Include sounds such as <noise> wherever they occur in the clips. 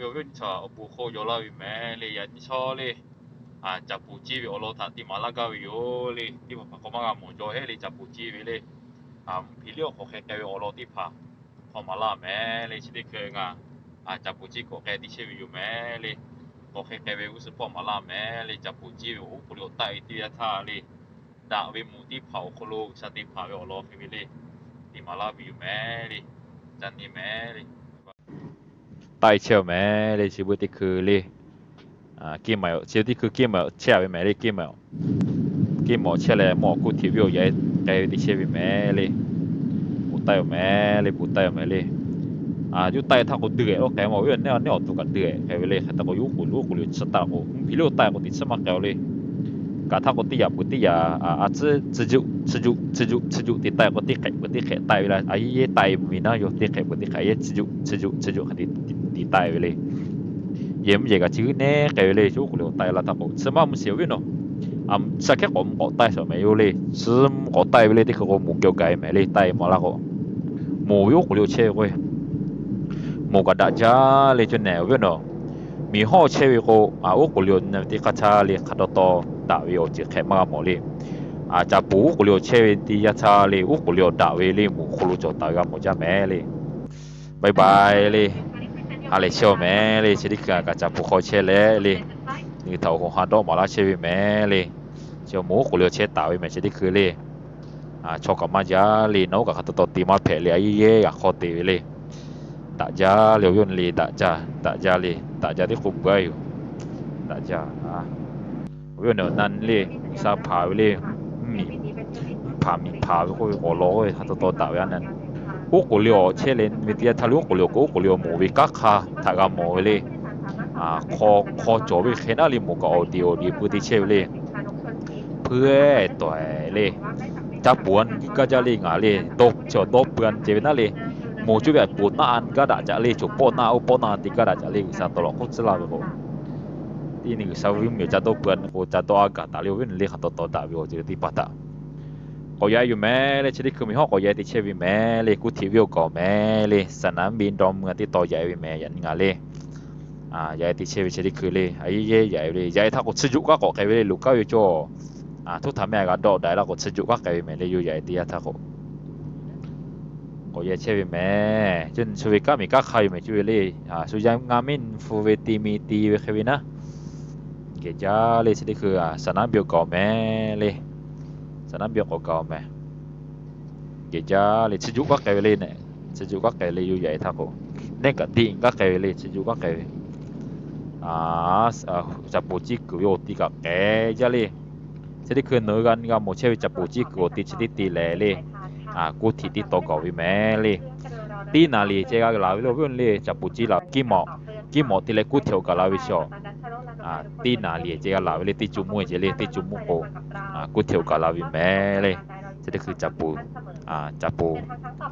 วิวเชาบุคยลาวิเมลียันชอลอาจับปูจีวิโอโลทันติมาลากาวิโอลิที่ผมก็มากมุ่งจะให้ลิจับปูจีวิเลยอาพิเลียวโคเคเกวิโอโลติพะพอมาลาแม่เลยชิบิเคงอ่ะอาจับปูจีโคเคี่เชวิอยู่แม่เลยโคเคเกวิอุสพอมาลาแม่เลยจับปูจีวิโอปุโรตไตติยาธาเลยดาวิมูติเผาโคลูสติผาวิโอโลฟิวิเลยี่มาลาวิอยแม่เลยจันนี่แม่ลยตายเชียวแม่เลยชีวิตคือเลยอ่ากินเหมชีวิตคือกินเหมเชียวไปแม่เลยกินเหมกินเหมเชียวเลยหมอกูทิวิโอใหญ่ใหญ่ดิเชียวไปแม่เลยปุตายแม่เลยปุตายแม่เลยอ่ายุตาทั้งกูเดือดโอเคหมอวิ่งเนี่ยเนี่ยตัวกันเดือดแค่ไปเลยแต่กูยุ่งกูรู้กูเลยชะตากูพี่ลูกตากูติดสมัครเลยก็ทั้งกูตียาปุตียาอ่าอาจจะจุดจุดจุดจุดจุดจุดติดตากูติดแข็กูติดแข็ตายเวลาไอ้ยี่ตายมีน่าอยู่ติดแข็กูติดแข็งยี่จุดจุดจุดจุดขัดติดีตายไปเลย เยี่ยมเย่กับชื่อเน่กไปเลยชุกเลยตายละทั้งหมดสมมติเสวินอันสักแค่ผมก็ตายสมัยอยู่เลยซึ่งก็ตายไปเลยที่เขาโมเกี่ยวไก่แม่เลยตายมาแล้วก็มูยุกเลยเชื่อเว้ยมูกัดดาจ้าเลยจนแนวเว้ยเนาะมีห้อเชื่อก็อาวุกเลยนั่นที่กระชาเลยขัดต่อตาวิโอจิแค่มาหมดลีอาจจะปูกเลยเชื่อที่ยาชาเลยอุกเลยดาวิลีมูคุรุจตากับมูจ้าแม่เลยบายบายเลยอะไรเชียวแม่เลยชนิกากจับผู้เขาเชลเลยนี่เถาของฮันโดมาลาเชวิแม่เลยเชียวหมูขุเลียวเชตาวิแม่ชนิดคือเลยอ่าชกกับมาจ้าลีโนกับขัตโตตีมาเพลียเย่กับคอตีเลยตาจ้าเลียวยนลีตาจ้าตาจ้าลีตาจ้าที่คุมไว้อยู่ตาจ้าอ่าวินเนนั่นเลยซาผาวิเลยมีผามีผาวิคุยโอโลเลยขัตโตตาวิอันนั้นกูกลียวเชลินมิติยาทะลุกลียวกูกลียวมูวิกักคาะถ้ากามูเลยอ่าคอคอจวิเขนาลิมูก็เอาเดียวดีพูดีเชวเลเพื่อตัวเลยจะปวนก็จะเลยงาเลยตกจฉดกเปลือนเจวินาเลยมูจุแบบปูนาอันก็ได้จะเลยจุปนาอุปนาติก็ได้จะเลยสัตว์ตลอดคุสลาบบอกที่นี่สาวิมีจะตัเปลือนกูจะตัวอากาศตาเลียวเว้นเลยขัดตัวตาวิโอจิติปัตตากอยอยู่แม่เลยชนิดคือมีห้องกอยติเชวิแม่เลยกูทีวิวก่อแม่เลยสนามบินดอมเมืองที่ต่อใหญ่วิแม่ยันงาเลยอ่าใหญ่ติเชวิชนิดคือเลยไอ้เย่ใหญ่เลยใหญ่ถ้ากูชิจุก็กาะไกลเลยลูกก็อยู่จ่ออ่าทุกทำแม่ก็ดดได้แล้วกูชิจุก็ไกลแม่เลยอยู่ใหญ่ตีถ้ากูก็ยเชว่แม่จนชีวตก็มีก็ใครไม่ช่วยเลยอ่าสุยางามินฟูเวตีมีตีเวควินะเกจ้าเลยชนิคืออ่าสนามบิวเกาะแม่เลย sanam biok ko me ge ja le chi ju ka ke le ne chi ju ka ke le yu yai tha ko ne ka ding ka ke le chi ju ka ke à chập bộ chi cứu yo tì ka ke ja le sẽ đi khuyên nối gần gặp một chơi chập bộ chi tì tí chỉ tí lẻ li à cô thì tì tổ cầu với mẹ li tì nào li chơi cái lão với luôn li chập bộ chi là kim mỏ kim mỏ tì lại cú thiểu cả lão với à tin nà liền chỉ là lấy tin chung mua chỉ lấy tin chung mua hồ à cứ theo cả là vì mẹ lấy chỉ được chụp bù à chụp bù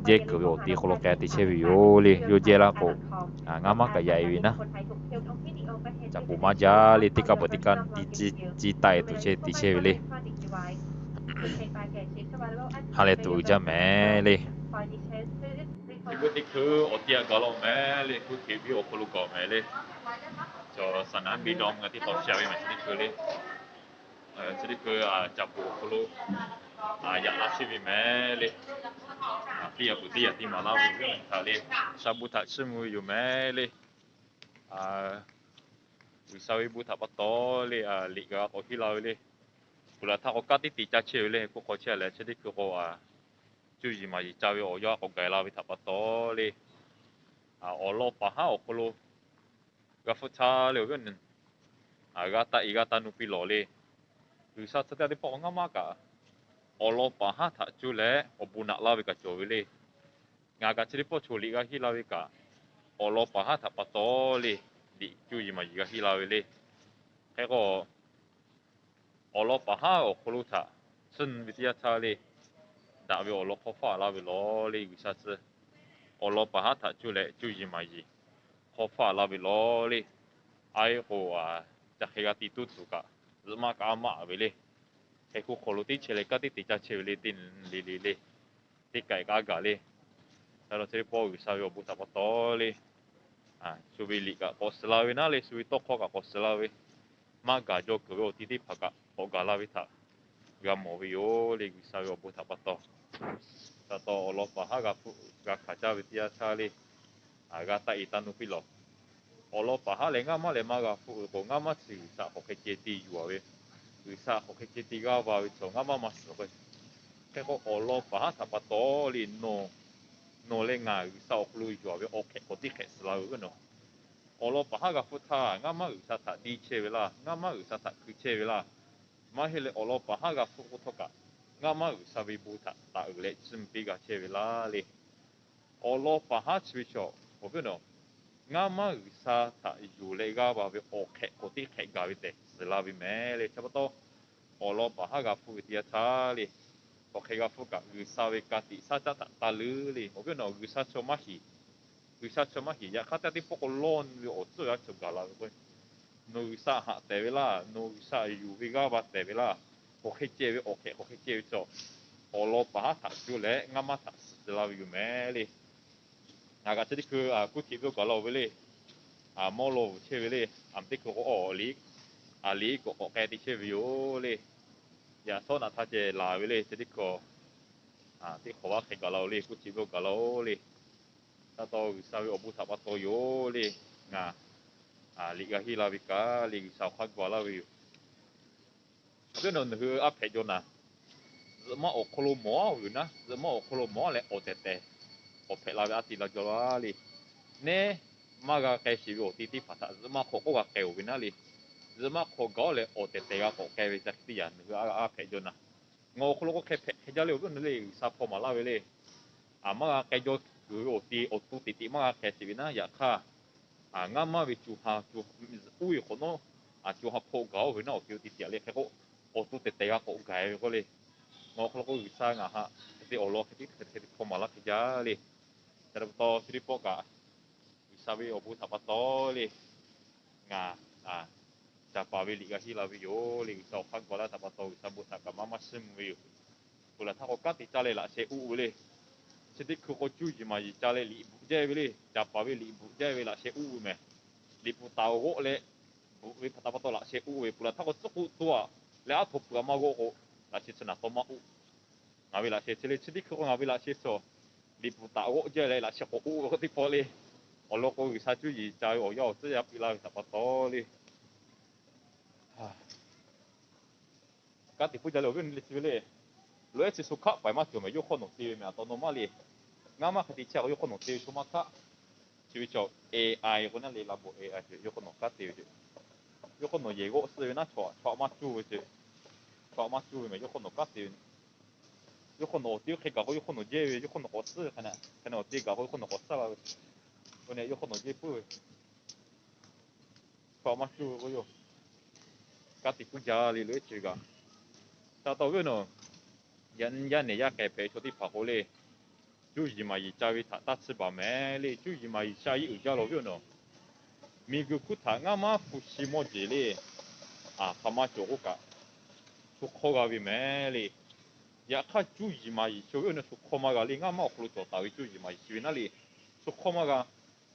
dễ cứ vô tin khô cái tin chơi vô li vô dễ là cổ à ngắm mắt cái dạy vì na chụp bù mà giá lấy tin cả bộ tin can tin chỉ chỉ tay tụ chơi tin chơi vì <coughs> hà lệ tụ cho mẹ li วันนี้คืออดีตกลมแม่เลยคือทีวีโอคุลกอแม่เลยจะสนามบีดองที่ต้องเชื่อมันช่นิดคือเลยชนิดคืออาจับโอคลูอาอยากลาชีวิตแม่เลยอาเปียบุตรที่มาเล่าเรื่องทะเลชาบุตรชิมุออยู่แม่เลยอาวิสาวิบุตรปัตโตเลยอาลิกาโอฮิลาเลยกุลาธาโอกาสที่ติดใจเชื่อเลยกูขอเชื่อเลยชนิดคือโอา92어여고가이라비타바토리아올로파하오콜로가포차레오변는아가타이가타누필로리루사차타디포응아마가올로파하타줄레오부나라비가조위리 ngaga chiripo chuli ga hilawi ka olo paha tapatoli di chuji ma ga hilawi le kego olo paha o kuluta sun vitya chali 打俾我攞樖花啦，俾攞呢回沙子，我攞把黑塔出嚟，就二買二，樖花啦俾攞呢，愛好啊，就係個地圖圖噶，日馬加馬俾呢，係個可樂啲車嚟家啲地質車嚟啲嚟嚟嚟，啲計價㗎呢，係咯，即係波回沙又冇差不多呢。啊，所以你個コスラウィナレ、所以とこがコスラウィ、マガジョクをティティパカ、オガラウィタ。gammovioli, guisavo butabato. Tato olopa hagapu gakacha vitia chali agata itanupilo. Olopa hale ngama le maga fu go ngama tsi sa okeketi yuawe. Guisa okeketi gawa witso ngama masoke. Keko olopa ha tapatoli no no le nga guisa oklui yuawe oke otike slau no. 我老爸哈个福他，俺妈有啥啥地切为啦，俺妈有啥啥去切为啦。mahile olopa haga fuku toka nga mau sabi buta ta ule zumbi ga chevi lali olopa ha chvicho obuno nga mau sa ta yule ga babi oke koti ke gavi te zilavi mele chabato olopa haga fuku tia tali oke ga fuka usavi kati sa ta ta ta luli obuno usacho mahi usacho mahi ya kata ti poko lon vi otsu ya chugala obuno นวิสาหะแต่เวลานวิสาอยู่วิกาบาแต่เวลาโอเคเจวิโอเคโอเคเจวิจบโอโลปะทักจูเลงามาทักสลาวิูม่เลยอากาศที่คืออ่ากูทิพย์ก็เราไลยอ่าโมโลเชวิลยอันที่คืโอลิกอาลิก็โอเคที่เชวิโอลิอย่าโซนัทเจลาวิลยที่ก็อ่าที่ขอว่าใครก็เรลยกูทิพย์ก็เรลยถ้าโตสาวอบุษบาโตโยเลยนา아리가히라비까링사확과라위그는그앞에존나뭐오콜로뭐우나뭐오콜로뭐래오테테오페라비아티라졸라리네마가개시비오티티파타즈마코코가개오비나리즈마코가레오테테가코케비작티야그앞에존나 ngokoloko kepe hejale ogo nele sapo malawe le amaga kejo gu oti otu titi maga kesibina ya kha 啊，俺妈为就哈就为可能啊就哈破搞回那我就滴点嘞，那个我都得得啊破改个น我可能为啥啊哈，滴我老滴滴滴破马拉去家嘞，แต่ตัวสิริปกะวิสาวิโอบุสับปะโตเลยงาอ่ะจะพาวิลิกาฮิลาวิโอลิวิสาขันกอลาสับปะโตวิบุสักมามาซึมวิวุลาทักกติจาเลละเซอุเลยชดิคุกจู่จีมาจะเลยบุเจ้ไปเลยจะไปเลยบุเจ้ไลาเชื่ออู่ไหมลิบุตาวโกเลบุวิปัตพัตลาเชื่ออู่ไปปุระถ้าก็สกุตัวเล้าทุบปะมาโกโกละชิดชนะตัวมาอุงาวิลาเชื่อเชดิคุกงาวิลาเชื่อลิบุตาวโกเจเลยลาเชื่ออู่ก็ติดพอเลยโอโลกวิชาจู่จีจโอาย่อเสียไปละวิพัตพัเลยก็ติดพูดจลเลวินงลิบุเล่ l o e g o suka pai ma tiome yo kono tiwe me ato n o m a l i Ngama kati cha yo kono tiwe chuma ka. t i w i cho a AI kona le labo AI tiwe yo kono ka tiwe. Yo kono yego siwe na cho cho ma chuwe tiwe. Cho ma chuwe me yo kono ka tiwe. Yo kono tiwe ke ga yo kono j e w yo kono k osu kana kana tiwe ga yo kono k osa wa. Kone yo kono je pu. Cho ma chuwe yo. Kati ku jali le o t h i g a Ta to yo no. 人家陪出去跑回来，就是嘛一家为他打吃把面嘞，就是嘛一下一家老表呢。米个苦他俺妈夫妻么子嘞，啊，他妈做个，做苦个为面嘞。やか十時まい、しょよのそこまがりがまおくるとたび十時まい、しゅなり、そこまが、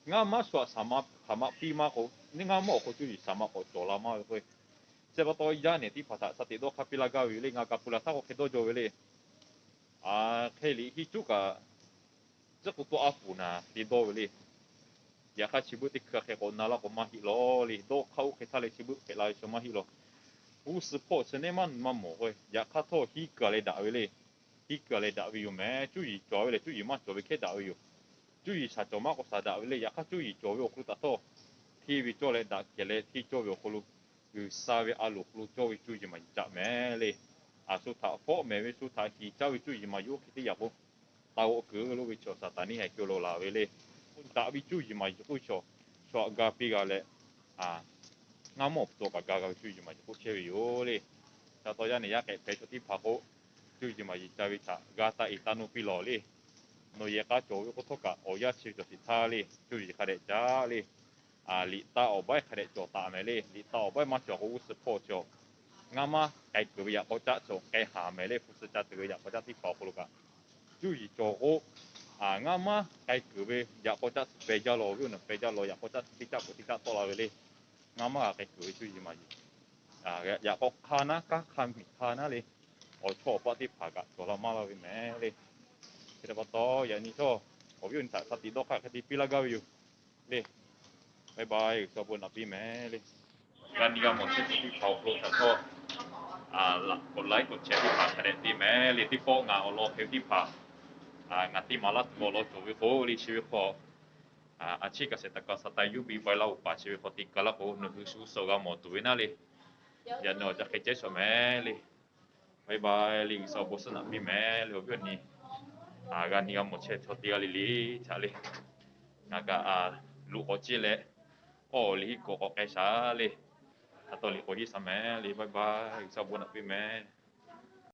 がまそはさま、さま、ぴまこ、ねがまおくるさまこ、とらまおくる。Siapa tahu ija ne ti pasa sati do kapila gawi le ngaka pula sa ko kedo jo le. A keli hi chuka zaku to afu na ti do le. Ya ka chibu ti ka ke ko nala ko mahi lo le do kau ke tale chibu ke lai so mahi lo. U support se ne man mammo ko ya ka to hi ka le da le. Hi ka le da wi me chu i cho le chu i ma cho ke da wi. Chu i sa cho ma ko sa da le ya ka chu i cho wi ko ta to. Ti wi cho le da ke le ti cho wi ko lu. sabe a lo lo cho chu ji ma cha me le a su tha pho me ve su tha ki cha vi chu ji ma yo ki te ya bo ta o ke lo vi cho sa ta ni ha kyo lo la ve le un ta vi chu ji ma yo cho cho ga pi ga le a nga mo to ga ga ga chu ji ma yo che vi yo le ta to ya ne ya ke pe cho ti pha ko chu ji ma ji cha vi cha ga ta i ta no pi lo le no ye ka cho yo ko to ka o ya chi cho si tha le chu ji ka re cha le อาลิตาออกไปขดจตาเมลีลิตาออไไปมาจากอุสพจงามาไอ้กูอยากจะส่งไอ้หาเมลีผู้สจัดเตอยากจะที่ฟอกลูกะจุยจหูอ่างามาไอ้กูไปอยากจะเปจ้าโลวิวนะเปจ้าโลอยากจะที่จับที่จับตัวเราเลยงามาไอ้กูจุยมาจีอ่าอยากขานะก็ขามิขานะเลยโอ้ชอบปฏิภาคตัวเรามาเราไปแม่เลยที่เราต่ออย่างนี้ชอบผมยืนสติดอกค่ะที่พิลากาวิวเลยบายบายขอบุณอภิแม่เลยการนี้ก็หมดเช่นที่เขาโปรดขออ่ากดไลค์กดแชร์ที่ผ่านคะแนนที่แม่เลยที่โป้งานอโลเพลที่ผ่านอ่างานที่มาลัดโบโลตัววิโคลีชีวิตพออ่าอาชีพเกษตรกรสไตล์ยูบีไวเล่าป่าชีวิตพอติกาละโหนึกสูสสกามตัวินเลยยันหนจะเค้เจ๊สม่เลยบายบายลิงสาวบุษนับพี่แม่เลยเพื่อนนี้อาการนี้ก็หมดเช่นที่อาลิลีชาลีงานก็อ่าลูกอจิเล่โอ้ลิโกโ็เค่ชาลีถ้าตัลิโกยิสงมลีบายบายสาวบนญอพิเมน